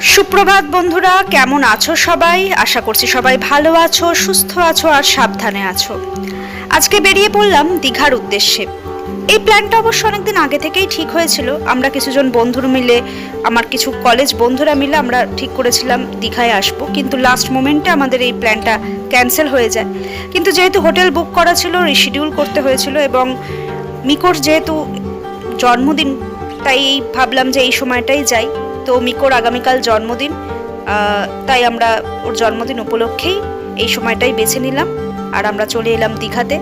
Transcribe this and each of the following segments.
সুপ্রভাত বন্ধুরা, কেমন আছো সবাই? আশা করছি সবাই ভালো আছো, সুস্থ আছো আর সাবধানে আছো। আজকে বেরিয়ে পড়লাম দীঘার উদ্দেশ্যে। এই প্ল্যানটা অবশ্য অনেকদিন আগে থেকেই ঠিক হয়েছিল। আমরা কিছুজন বন্ধুর মিলে, আমার কিছু কলেজ বন্ধুরা মিলে আমরা ঠিক করেছিলাম দীঘায় আসব। কিন্তু লাস্ট মোমেন্টে আমাদের এই প্ল্যানটা ক্যান্সেল হয়ে যায়। কিন্তু যেহেতু হোটেল বুক করা ছিল রিশিডিউল করতে হয়েছিল এবং মিকোর যেহেতু জন্মদিন, তাই ভাবলাম যে এই সময়টাই যাই। তো মিকোর আগামীকাল জন্মদিন তাই আমরা ওর জন্মদিন উপলক্ষেই এই সময়টাই বেছে নিলাম আর আমরা চলে এলাম দীঘাতে।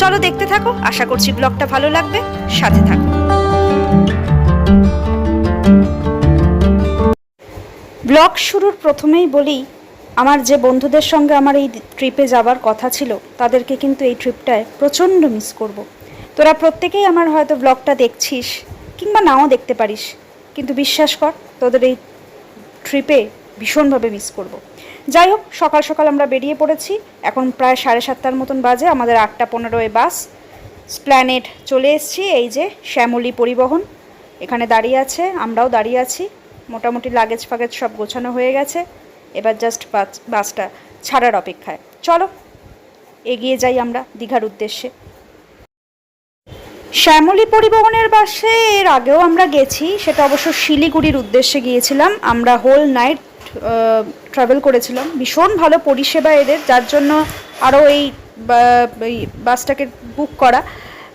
চলো দেখতে থাকো, আশা করছি ব্লগটা ভালো লাগবে, সাথে থাকো। ব্লগ শুরুর প্রথমেই বলি, আমার যে বন্ধুদের সঙ্গে আমার এই ট্রিপে যাবার কথা ছিল, তাদেরকে কিন্তু এই ট্রিপটায় প্রচণ্ড মিস করব। তোরা প্রত্যেকেই আমার হয়তো ব্লগটা দেখছিস, কিংবা নাও দেখতে পারিস। কিন্তু বিশ্বাস কর, তোদের এই ট্রিপে ভীষণভাবে মিস করব। যাই হোক, সকাল সকাল আমরা বেরিয়ে পড়েছি। এখন প্রায় সাড়ে সাতটার মতন বাজে, আমাদের আটটা পনেরোয় বাস স্প্ল্যানেট চলে এসেছি, এই যে শ্যামলী পরিবহন। এখানে দাঁড়িয়ে আছে, আমরাও দাঁড়িয়ে আছি। মোটামুটি লাগেজ ফাগেজ সব গোছানো হয়ে গেছে। এবার জাস্ট বাসটা ছাড়ার অপেক্ষায়। চলো, এগিয়ে যাই আমরা দীঘার উদ্দেশ্যে। শ্যামলী পরিবহনের বাসে এর আগেও আমরা গেছি। সেটা অবশ্য শিলিগুড়ির উদ্দেশ্যে গিয়েছিলাম। আমরা হোল নাইট ট্রাভেল করেছিলাম। ভীষণ ভালো পরিষেবা এদের, যার জন্য আরও এই বাসটাকে বুক করা।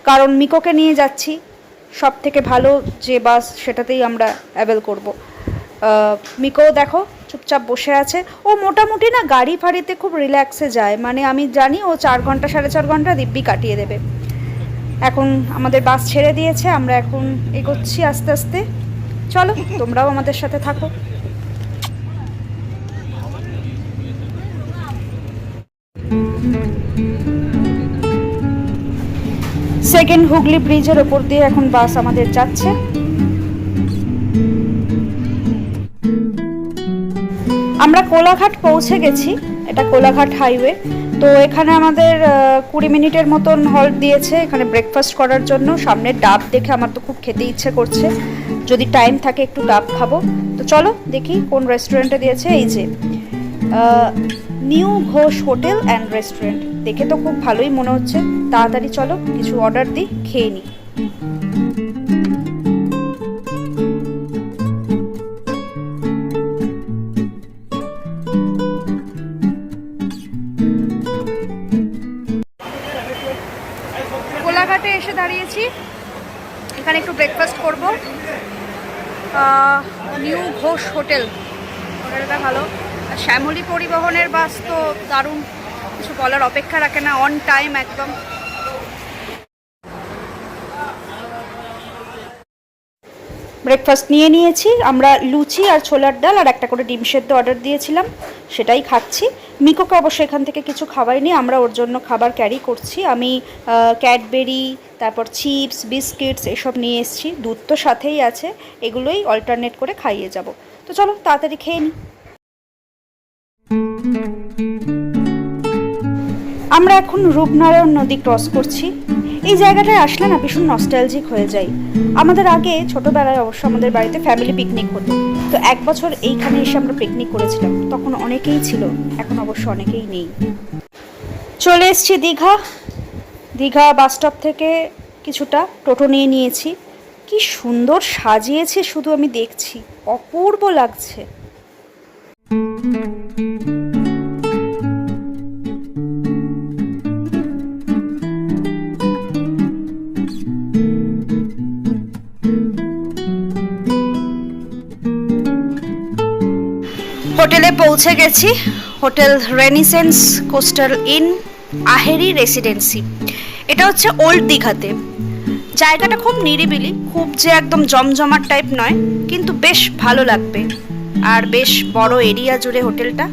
কারণ মিকোকে নিয়ে যাচ্ছি। সব থেকে ভালো যে বাস, সেটাতেই আমরা অ্যাভেল করব। মিকো দেখো, চুপচাপ বসে আছে। ও মোটামুটি না গাড়ি ফাড়িতে খুব রিল্যাক্সে যায়। মানে আমি জানি ও চার ঘণ্টা, সাড়ে চার ঘণ্টা দিব্যি কাটিয়ে দেবে। এখন আমাদের বাস ছেড়ে দিয়েছে, আমরা এখন এগোচ্ছি আস্তে আস্তে। চলো, তোমরাও আমাদের সাথে থাকো। সেকেন্ড হুগলি ব্রিজের ওপর দিয়ে এখন বাস আমাদের যাচ্ছে। আমরা কোলাঘাট পৌঁছে গেছি, এটা কোলাঘাট হাইওয়ে তো এখানে আমাদের কুড়ি মিনিটের মতন হল্ট দিয়েছে এখানে ব্রেকফাস্ট করার জন্য। সামনে ডাব দেখে আমার তো খুব খেতে ইচ্ছে করছে। যদি টাইম থাকে একটু ডাব খাব। তো চলো দেখি কোন রেস্টুরেন্টে দিয়েছে। এই যে new Ghosh hotel and restaurant দেখে তো খুব ভালোই মনে হচ্ছে। তাড়াতাড়ি চলো, কিছু অর্ডার দিই, খেয়ে নিই। দাঁড়িয়েছি। এখানে একটু ব্রেকফাস্ট করব। New Ghosh hotel. হোটেলটা ভালো। শ্যামলী পরিবহনের বাস তো দারুণ। কিছু বলার অপেক্ষা রাখে না। অন টাইম একদম। ব্রেকফাস্ট নিয়ে নিয়েছি। আমরা লুচি আর ছোলার ডাল আর একটা করে ডিম সেদ্ধ অর্ডার দিয়েছিলাম। সেটাই খাচ্ছি। মিকোকে অবশ্য এখান থেকে কিছু খাওয়াইনি। আমরা ওর জন্য খাবার ক্যারি করছি। আমি ক্যাডবেরি তারপর চিপস বিস্কিটস এসব নিয়ে এসেছি। দুধ তো সাথেই আছে। এগুলোই অল্টারনেট করে খাইয়ে যাব। তো চলো, তাড়াতাড়ি খেয়ে নিই আমরা এখন রূপনারায়ণ নদী ক্রস করছি। এই জায়গাটায় আসলে না ভীষণ নস্টালজিক হয়ে যাই। আমাদের আগে ছোটবেলায় অবশ্য আমাদের বাড়িতে ফ্যামিলি পিকনিক হতো। তো এক বছর এইখানে এসে আমরা পিকনিক করেছিলাম। তখন অনেকেই ছিল, এখন অবশ্য অনেকেই নেই। চলে এসছি দীঘা। দীঘা বাস স্টপ থেকে কিছুটা টোটো নিয়ে নিয়েছি। কি সুন্দর সাজিয়েছে, শুধু আমি দেখছি। অপূর্ব লাগছে। হোটেলে পৌঁছে গেছি। Hotel renaissance coastal inn Aheri residency এটা হচ্ছে ওল্ড দীঘাতে। জায়গাটা খুব নিরিবিলি, খুব যে একদম জমজমার টাইপ নয়, কিন্তু বেশ ভালো লাগবে। আর বেশ বড় এরিয়া জুড়ে হোটেলটা।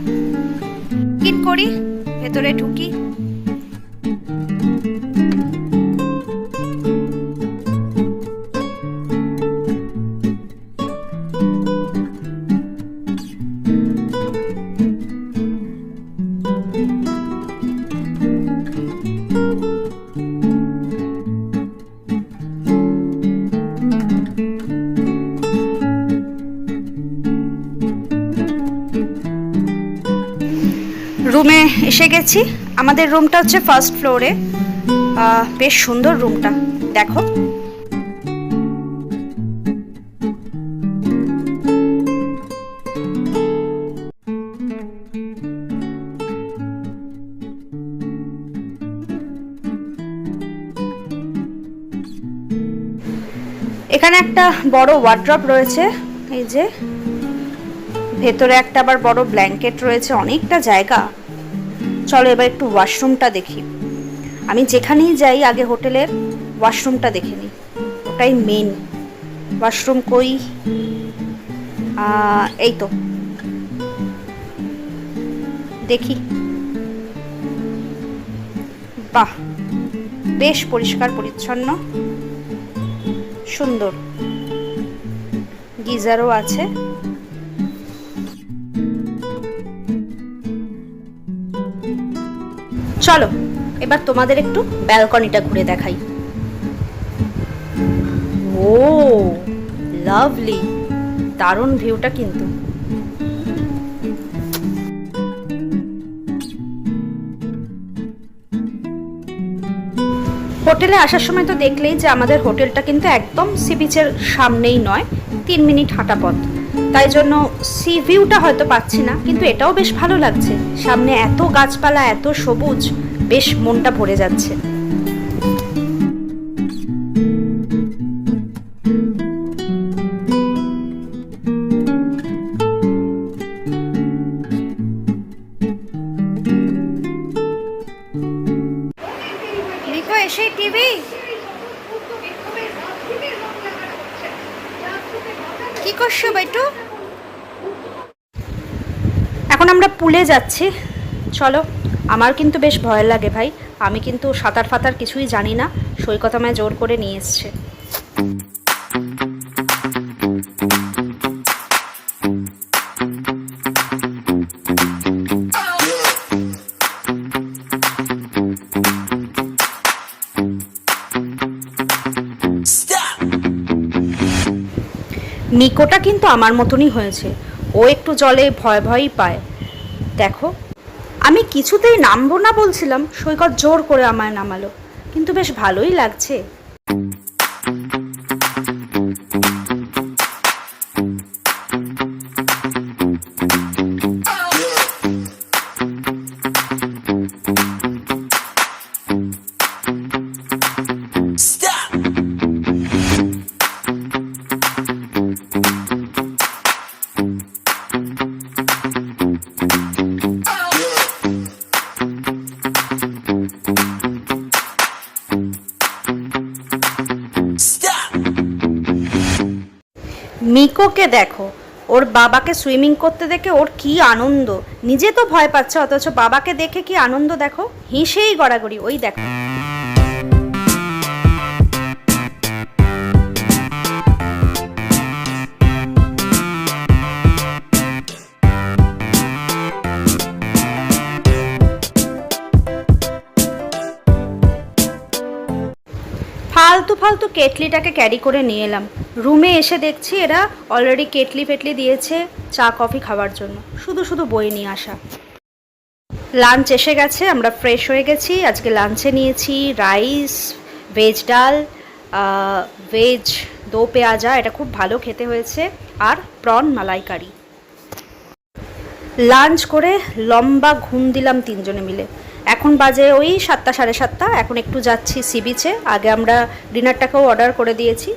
করি, ভেতরে ঢুকি। এসে আমাদের রুমটা হচ্ছে ফার্স্ট ফ্লোরে বেশ সুন্দর রুমটা। দেখো। এখানে একটা বড় ওয়ার্ড্রপ রয়েছে। এই যে, ভেতরে একটা আবার বড় ব্ল্যাঙ্কেট রয়েছে। অনেকটা জায়গা। চলো এবার একটু ওয়াশরুমটা দেখি। আমি যেখানেই যাই আগে হোটেলের ওয়াশরুমটা দেখে নিই। ওটাই মেন ওয়াশরুম কই? এই তো। দেখি। বাহ! বেশ পরিষ্কার, পরিচ্ছন্ন। সুন্দর। গিজারও আছে। চলো, এবার তোমাদের একটু ব্যালকনিটা ঘুরে দেখাই। ও, লাভলি, দারুণ ভিউটা কিন্তু। হোটেলে আসার সময় তো দেখলেই যে আমাদের হোটেলটা কিন্তু একদম সি বিচের সামনেই নয়, তিন মিনিট হাঁটা পথ। তাই জন্য সি ভিউটা হয়তো পাচ্ছি না, কিন্তু এটাও বেশ ভালো লাগছে। সামনে এত গাছপালা, এত সবুজ, বেশ মনটা ভরে যাচ্ছে। এখন আমরা পুলে যাচ্ছি। চলো, আমার কিন্তু বেশ ভয় লাগে ভাই। আমি কিন্তু সাঁতার ফাতার কিছুই জানি না। সৈকত আমায় জোর করে নিয়ে এসছে। নিকোটা কিন্তু আমার মতনই হয়েছে। ও একটু জলে ভয় ভয়ই পায়। দেখো। আমি কিছুতেই নামবো না বলছিলাম, সৈকত জোর করে আমায় নামালো। কিন্তু বেশ ভালোই লাগছে। মিকোকে দেখো। ওর বাবাকে সুইমিং করতে দেখে ওর কি আনন্দ। নিজে তো ভয় পাচ্ছে, অথচ বাবাকে দেখে কি আনন্দ দেখো? হেসেই গড়াগড়ি, ওই দেখো। ফালতু কেটলিটাকে ক্যারি করে নিয়ে এলাম। রুমে এসে দেখছি এরা অলরেডি কেটলি ফেটলি দিয়েছে চা কফি খাওয়ার জন্য। শুধু শুধু বই নিয়ে আসা। লাঞ্চ এসে গেছে, আমরা ফ্রেশ হয়ে গেছি। আজকে লাঞ্চে নিয়েছি রাইস ভেজ ডাল ভেজ দো পেঁয়াজা, এটা খুব ভালো খেতে হয়েছে। আর প্রন মালাইকারি। লাঞ্চ করে লম্বা ঘুম দিলাম তিনজনে মিলে। এখন বাজে ওই সাতটা, সাড়ে সাতটা। এখন একটু যাচ্ছি সি বিচে। আগে আমরা ডিনারটাকেও অর্ডার করে দিয়েছি।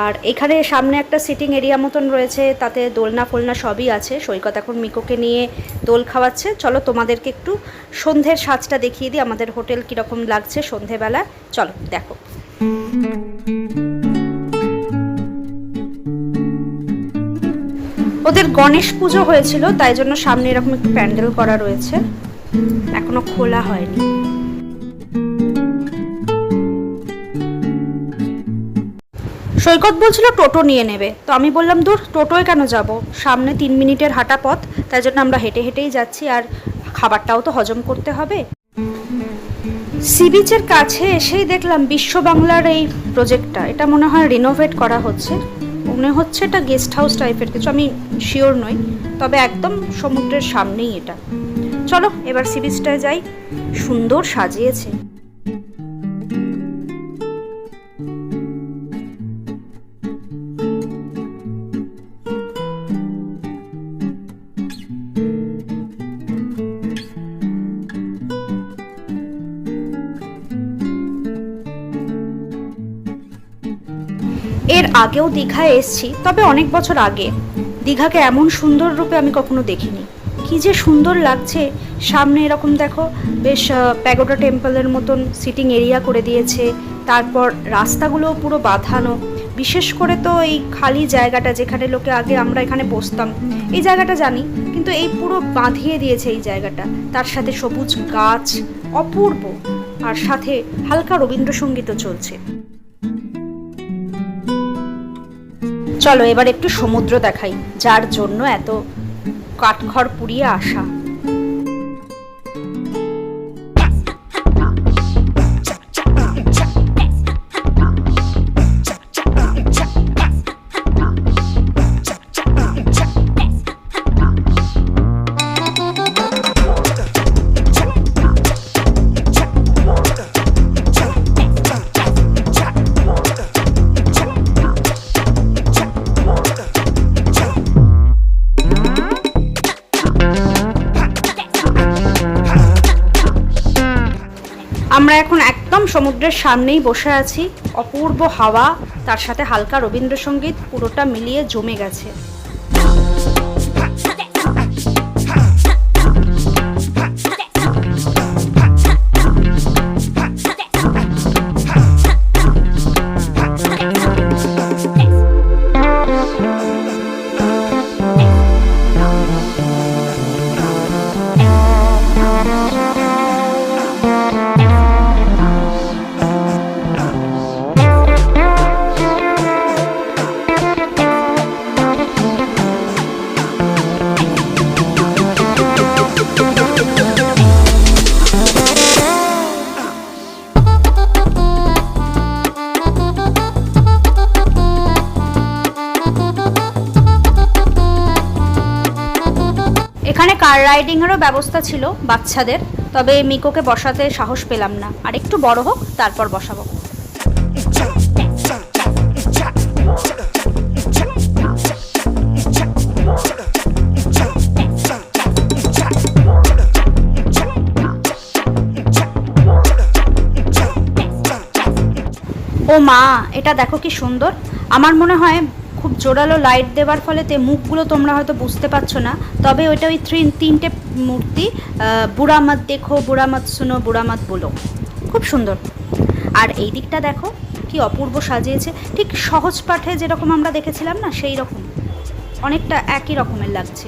আর এখানে সামনে একটা সিটিং এরিয়া মতন রয়েছে, তাতে দোলনা ফোলনা সবই আছে। সৈকত এখন মিকোকে নিয়ে দোল খাওয়াচ্ছে। চলো তোমাদেরকে একটু সন্ধ্যের সাজটা দেখিয়ে দিই, আমাদের হোটেল কীরকম লাগছে সন্ধেবেলা চলো, দেখো। ওদের গণেশ পুজো হয়েছিল, তাই জন্য সামনে এরকম একটু প্যান্ডেল করা রয়েছে। এখনও খোলা হয়নি। সৈকত বলছিল টোটো নিয়ে নেবে। তো আমি বললাম, দূর, টোটোয় কেন যাব? সামনে তিন মিনিটের হাঁটা পথ, তাই জন্য আমরা হেঁটে হেঁটেই যাচ্ছি। আর খাবারটাও তো হজম করতে হবে। সি বিচের কাছে এসেই দেখলাম বিশ্ব বাংলার এই প্রজেক্টটা। এটা মনে হয় রিনোভেট করা হচ্ছে। মনে হচ্ছে এটা গেস্ট হাউস টাইপের কিছু আমি শিওর নই। তবে একদম সমুদ্রের সামনেই এটা। চলো, এবার সি বিচটায় যাই। সুন্দর সাজিয়েছে। এর আগেও দীঘায় এসছি, তবে অনেক বছর আগে। দীঘাকে এমন সুন্দর রূপে আমি কখনো দেখিনি। কি যে সুন্দর লাগছে। সামনে এরকম দেখো, বেশ প্যাগোডা টেম্পলের মতন সিটিং এরিয়া করে দিয়েছে। তারপর রাস্তাগুলোও পুরো বাঁধানো। বিশেষ করে তো এই খালি জায়গাটা যেখানে লোকে আগে আমরা এখানে বসতাম। এই জায়গাটা জানি, কিন্তু এই পুরো বাঁধিয়ে দিয়েছে এই জায়গাটা। তার সাথে সবুজ গাছ, অপূর্ব। আর সাথে হালকা রবীন্দ্রসঙ্গীতও চলছে। চলো এবার একটু সমুদ্র দেখাই, যার জন্য এত কাঠখড় পুড়িয়ে আসা। সমুদ্রের সামনেই বসে আছি। অপূর্ব হাওয়া তার সাথে হালকা রবীন্দ্রসঙ্গীত পুরোটা মিলিয়ে জমে গেছে। এরও ব্যবস্থা ছিল বাচ্চাদের, তবে মিকোকে বসাতে সাহস পেলাম না। আর একটু বড় হোক, তারপর বসাবো। ও মা, এটা দেখো কি সুন্দর। আমার মনে হয় খুব জোরালো লাইট দেওয়ার ফলেতে মুখগুলো তোমরা হয়তো বুঝতে পারছ না। তবে ওইটা ওই থ্রি তিনটে মূর্তি বুড়ামাত দেখো বুড়ামাত শুনো বুড়ামাত বলো। খুব সুন্দর। আর এই দিকটা দেখো, কি অপূর্ব সাজিয়েছে। ঠিক সহজ পাঠে যেরকম আমরা দেখেছিলাম না, সেই রকম। অনেকটা একই রকমের লাগছে।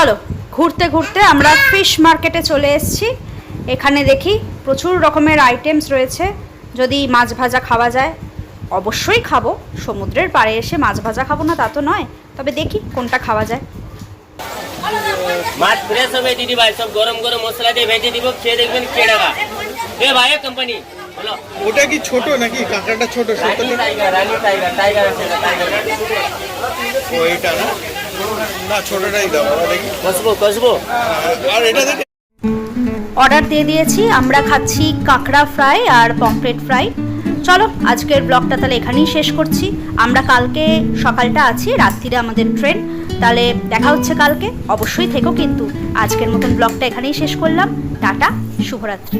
চলো ঘুরতে ঘুরতে আমরা ফিশ মার্কেটে চলে এসেছি। এখানে দেখি প্রচুর রকমের আইটেমস রয়েছে। যদি মাছ ভাজা খাওয়া যায় অবশ্যই খাব। সমুদ্রের পাড়ে এসে মাছ ভাজা খাব না তা তো নয়। তবে দেখি কোনটা খাওয়া যায়। মাছ ফ্রেশ হবে দিদি ভাই। সব গরম গরম মশলা দিয়ে ভেজে দিব খেয়ে দেখবেন কে টাকা এ ভাই কোম্পানি ওটা কি ছোট নাকি? কাঁকড়াটা ছোট সত্যি টাইগার রানী টাইগার টাইগার আছে টাইগার ওইটা না? না ছোটটাই দাও আর এটা অর্ডার দিয়ে দিয়েছি আমরা খাচ্ছি কাঁকড়া ফ্রাই আর পমফ্রেট ফ্রাই। চলো আজকের ব্লগটা তাহলে এখানেই শেষ করছি। আমরা কালকে সকালটা আছি রাত্রিরে আমাদের ট্রেন। তাহলে দেখা হচ্ছে কালকে অবশ্যই থেকো কিন্তু। আজকের মতন ব্লগটা এখানেই শেষ করলাম। টাটা শুভরাত্রি।